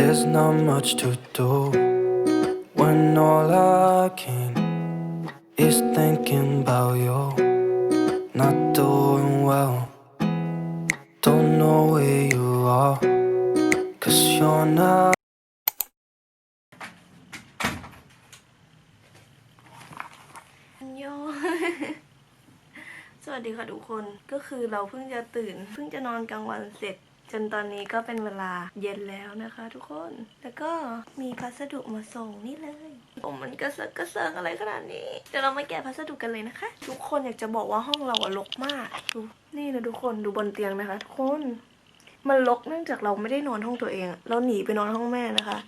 There's not much to do when all I can is thinking about you. Not doing well, don't know where you are, cause you're not. โย สวัสดีค่ะทุกคน ก็คือเราเพิ่งจะตื่น เพิ่งจะนอนกลางวันเสร็จ จนตอนนี้ก็เป็นเวลาเย็นแล้วนะคะทุกคน แล้วก็มีพัสดุมาส่งนี่เลยโอ้มันกระเซิกกระเซิงอะไรขนาดนี้ เดี๋ยวเรามาแกะพัสดุกันเลยนะคะ ทุกคนอยากจะบอกว่าห้องเราอะรกมาก ดูนี่นะทุกคนดูบนเตียงนะคะ ทุกคน มันรกเนื่องจากเราไม่ได้นอนห้องตัวเอง เราหนีไปนอนห้องแม่นะคะ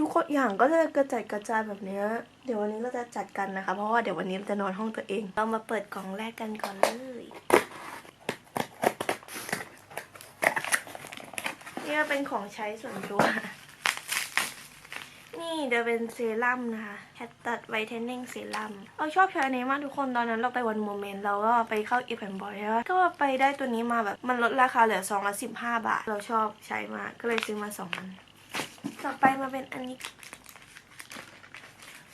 ทุกคนอย่างก็จะกระจัดกระจายแบบนี้เดี๋ยววันนี้เราจะจัดกันนะคะ เพราะว่าเดี๋ยววันนี้เราจะนอนห้องตัวเอง เรามาเปิดกล่องแรกกันก่อนเลย นี่ก็เป็นของใช้ส่วนตัว นี่เดี๋ยวเป็นเซรั่มนะคะแคตตัดไวท์เทนนิ่งเซรั่มเราชอบใช้อันนี้มากทุกคนตอนนั้นเราไปวันโมเมนต์เราก็ไปเข้าอีแอนบอยก็ไปได้ตัวนี้มาแบบมันลดราคาเหลือซองละสิบห้าบาท เราชอบใช้มากก็เลยซื้อมาสองอันต่อไปมาเป็นอันนี้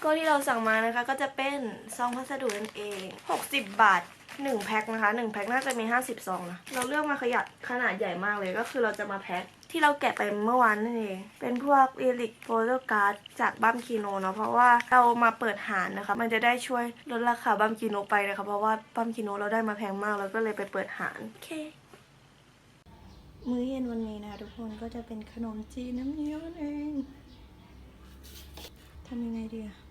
ก็ที่เราสั่งมานะคะก็จะเป็นซองพัสดุนั่นเอง 60 บาท 1แพ็คนะคะ1แพ็คน่าจะมี 50ซองนะเราเลือกมาขยัดขนาดใหญ่มากเลยก็คือเราจะมาแพ็คที่เราแกะไปเมื่อวานนั่นเอง เป็นพวกเอลิกโฟโตการ์ดจากบัมคีโนเนาะเพราะว่าเรามาเปิดหารนะคะ มันจะได้ช่วยลดราคาบัมคีโนไปนะคะเพราะว่าบัมคีโนเราได้มาแพงมากแล้วก็เลยไปเปิดหารโอเคมื้อเย็นวันนี้นะคะทุกคนก็จะเป็นขนมจีนน้ำเงี้ยวนั่นเองทำยังไงดีอะ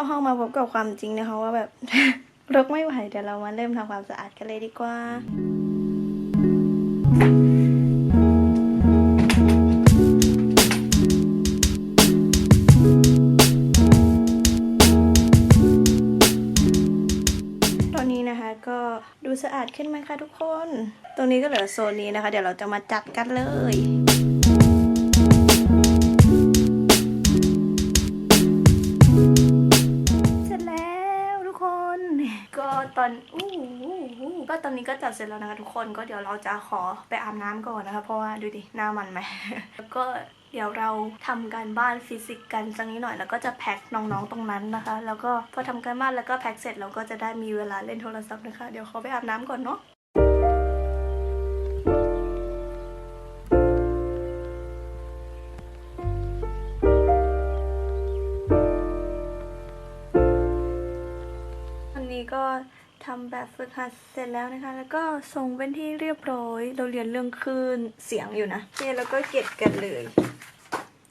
าห้องมาพบกับความจริงนะคะว่าแบบ รกไม่ไหวเดี๋ยวเรามาเริ่มทำความสะอาดกันเลยดีกว่าตอนนี้นะคะก็ดูสะอาดขึ้นไหมคะทุกคน ตรงนี้ก็เหลือโซนนี้นะคะ เดี๋ยวเราจะมาจัดกันเลย ตอนอู้ก็ตอนนี้ก็จัดเสร็จแล้วนะคะทุกคนก็เดี๋ยวเราจะขอไปอาบน้ำก่อนนะคะเพราะว่าดูดิหน้ามันไหมแล้วก็เดี๋ยวเราทำการบ้านฟิสิกส์กันสักนิดหน่อยแล้วก็จะแพ็คน้องๆตรงนั้นนะคะ แล้วก็พอทำการบ้านแล้วก็แพ็คเสร็จเราก็จะได้มีเวลาเล่นโทรศัพท์นะคะ เดี๋ยวขอไปอาบน้ำก่อนเนาะวันนี้ก็ ทำแบบฝึกหัดเสร็จแล้วนะคะ แล้วก็ส่งเป็นที่เรียบร้อย เราเรียนเรื่องคลื่นเสียงอยู่นะเนี่แล้วก็เก็บกันเลย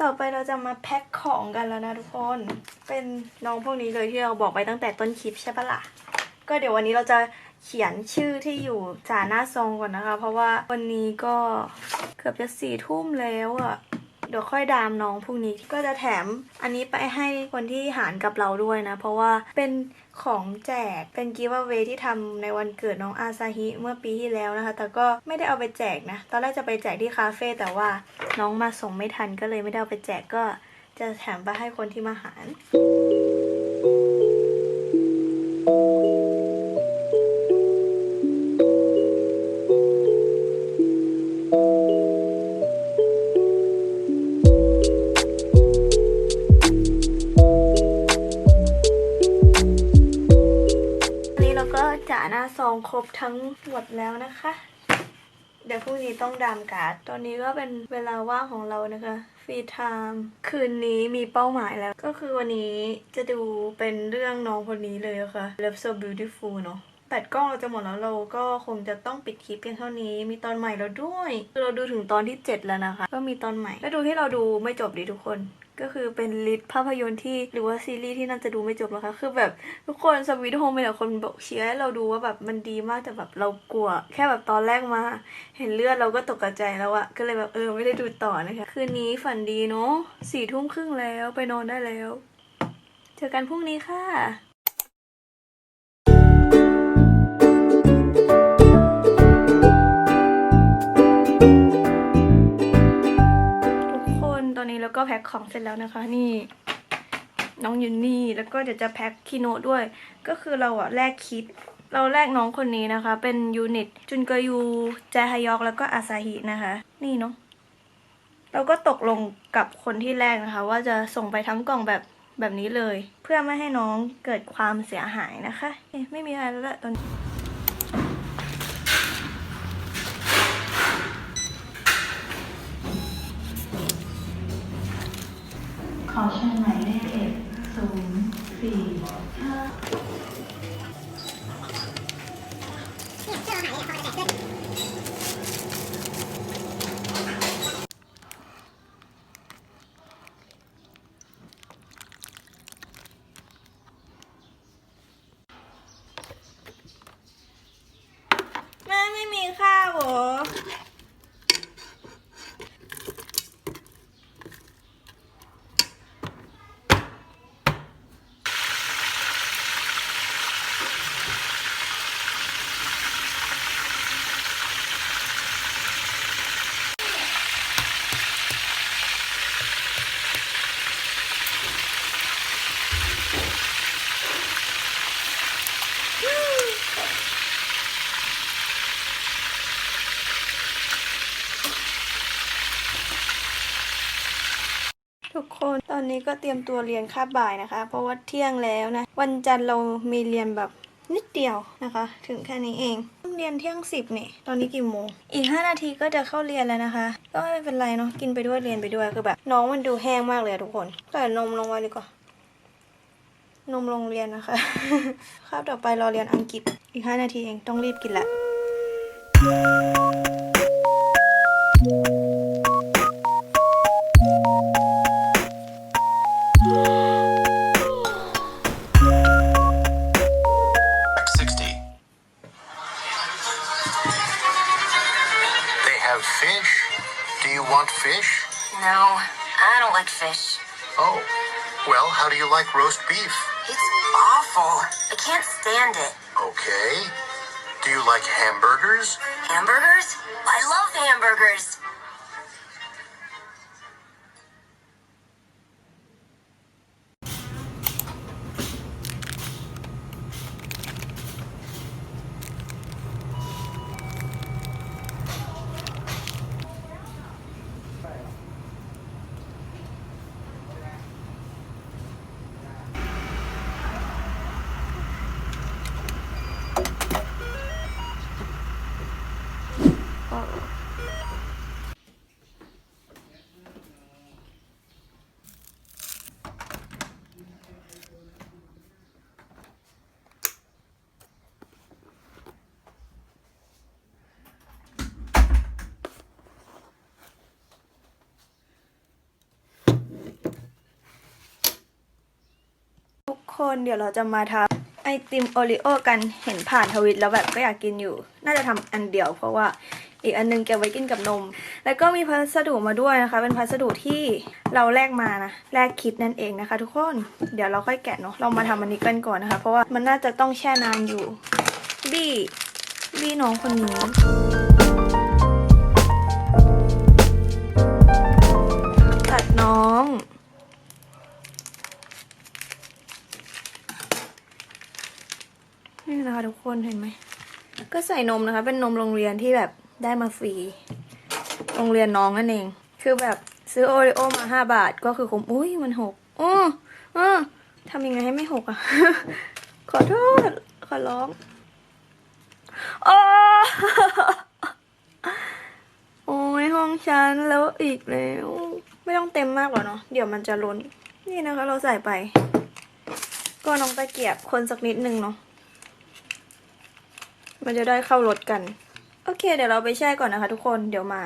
ต่อไปเราจะมาแพ็คของกันแล้วนะทุกคน เป็นน้องพวกนี้เลยที่เราบอกไปตั้งแต่ต้นคลิปใช่ปะล่ะ ก็เดี๋ยววันนี้เราจะเขียนชื่อที่อยู่จ่าหน้าซองก่อนนะคะ เพราะว่าวันนี้ก็เกือบจะสี่ทุ่มแล้วอะ่ะ เดี๋ยวค่อยดามน้องพรุ่งนี้ก็จะแถมอันนี้ไปให้คนที่หารกับเราด้วยนะ เพราะว่าเป็นของแจกเป็นกิฟต์เวที่ทำในวันเกิดน้องอาซาฮิเมื่อปีที่แล้วนะคะ แต่ก็ไม่ได้เอาไปแจกนะ ตอนแรกจะไปแจกที่คาเฟ่แต่ว่าน้องมาส่งไม่ทันก็เลยไม่ได้เอาไปแจกก็จะแถมไปให้คนที่มาหาร องครบทั้งหมดแล้วนะคะ เดี๋ยวพรุ่งนี้ต้องดามการ์ด ตอนนี้ก็เป็นเวลาว่างของเรานะคะฟรีไทม์คืนนี้มีเป้าหมายแล้ว ก็คือวันนี้จะดูเป็นเรื่องน้องคนนี้เลยะค่ะ Love So Beautiful เนาะแบตกล้องเราจะหมดแล้วเราก็คงจะต้องปิดคลิปเพียงเท่านี้ มีตอนใหม่แล้วด้วย เราดูถึงตอนที่ 7 แล้วนะคะ ก็มีตอนใหม่ แล้วดูที่เราดูไม่จบดิทุกคน ก็คือเป็นลิสต์ภาพยนตร์ที่หรือว่าซีรีส์ที่น่าจะดูไม่จบนะคะ คือแบบทุกคนสวีทโฮมมีแต่คนบอกเชียร์ให้เราดูว่าแบบมันดีมากแต่แบบเรากลัว แค่แบบตอนแรกมา เห็นเลือดเราก็ตกใจแล้วอะก็เลยแบบเออไม่ได้ดูต่อนะคะ คืนนี้ฝันดีเนาะสี่ทุ่มครึ่งแล้วไปนอนได้แล้ว เจอกันพรุ่งนี้ค่ะ คของเสร็จแล้วนะคะ นี่น้องยูนี่แล้วก็เดี๋ยวจะแพ็คคีโนด้วย ก็คือเราอะแลกคิดเราแลกน้องคนนี้นะคะ เป็นยูนิต จุนเกยูแจฮยอกแล้วก็อาซาฮินะคะ นี่เนาะเราก็ตกลงกับคนที่แรกนะคะ ว่าจะส่งไปทั้งกล่องแบบแบบนี้เลย เพื่อไม่ให้น้องเกิดความเสียหายนะคะ ไม่มีอะไรแล้วแหละตอนนี้ ขอเชิญหมายเลขเอ็ดศูนย์สี่ ทุกคนตอนนี้ก็เตรียมตัวเรียนคาบบ่ายนะคะ เพราะว่าเที่ยงแล้วนะ วันจันทร์เรามีเรียนแบบนิดเดียวนะคะ ถึงแค่นี้เองเรียนเที่ยงสิบนี่ตอนนี้กี่โมงอีก 5 นาทีก็จะเข้าเรียนแล้วนะคะ ก็ไม่เป็นไรเนาะกินไปด้วยเรียนไปด้วยคือแบบ น้องมันดูแห้งมากเลยทุกคนใส่นมลงไว้ดีกว่านมโรงเรียนนะคะคาบต่อไปราเรียนอังกฤษอีก 5 นาทีเองต้องรีบกินละ No, I don't like fish. Oh. Well, how do you like roast beef? It's awful. I can't stand it. Okay. Do you like hamburgers? Hamburgers? I love hamburgers. คนเดี๋ยวเราจะมาทำไอติมโอริโอกันเห็นผ่านทวิตแล้วแบบก็อยากกินอยู่ น่าจะทำอันเดียวเพราะว่าอีกอันนึงเก็บไว้กินกับนม แล้วก็มีพัสดุมาด้วยนะคะ เป็นพัสดุที่เราแลกมานะแลกคิดนั่นเองนะคะ ทุกคน เดี๋ยวเราค่อยแกะเนาะเรามาทำอันนี้กันก่อนนะคะ เพราะว่ามันน่าจะต้องแช่นานอยู่บี้บี้น้องคนนี้ คนเห็นไหม ก็ใส่นมนะคะ เป็นนมโรงเรียนที่แบบได้มาฟรี โรงเรียนน้องนั่นเอง คือแบบซื้อโอริโอมาห้าบาท ก็คือคมอุ้ยมันหกอ้ออ้อทำยังไงให้ไม่หกอะ ขอโทษ ขอร้องอ้อโอ้ยห้องฉันแล้วอีกแล้ว ไม่ต้องเต็มมากหรอเนาะ เดี๋ยวมันจะล้น นี่นะคะเราใส่ไป ก็น้องตะเกียบคนสักนิดนึงเนาะ มันจะได้เข้ารถกัน โอเค เดี๋ยวเราไปแช่ก่อนนะคะทุกคน เดี๋ยวมา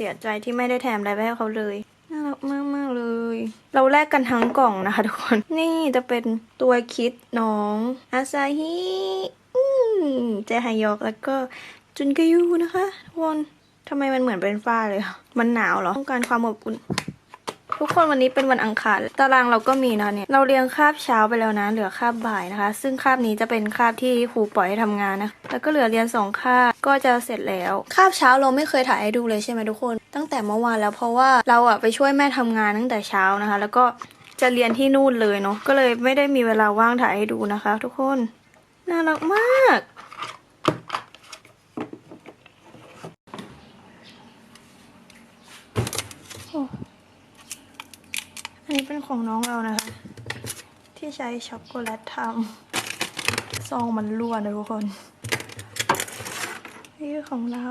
สียใจที่ไม่ได้แถมอะไรไปให้เขาเลยน่ารักมากมากๆเลย เราแลกกันทั้งกล่องนะคะทุกคน นี่จะเป็นตัวคิดน้องอาซาฮิอืมเจฮายอกแล้วก็จุนกายูนะคะทุกคนทำไมมันเหมือนเป็นฝ้าเลยอะมันหนาวเหรอ ต้องการความอบอุ่น ทุกคนวันนี้เป็นวันอังคารตารางเราก็มีนะเนี่ยเราเรียงคาบเช้าไปแล้วนะ เหลือคาบบ่ายนะคะ ซึ่งคาบนี้จะเป็นคาบที่ครูปล่อยให้ทำงานนะแล้วก็เหลือเรียนสองคาบก็จะเสร็จแล้วคาบเช้าเราไม่เคยถ่ายให้ดูเลยใช่ไหมทุกคน ตั้งแต่เมื่อวานแล้วเพราะว่าเราอะไปช่วยแม่ทำงานตั้งแต่เช้านะคะ แล้วก็จะเรียนที่นู่นเลยเนาะก็เลยไม่ได้มีเวลาว่างถ่ายให้ดูนะคะ ทุกคนน่ารักมาก อันนี้เป็นของน้องเรานะคะ ที่ใช้ช็อกโกแลตทำซองมันรั่วนะทุกคน นี่ของเรา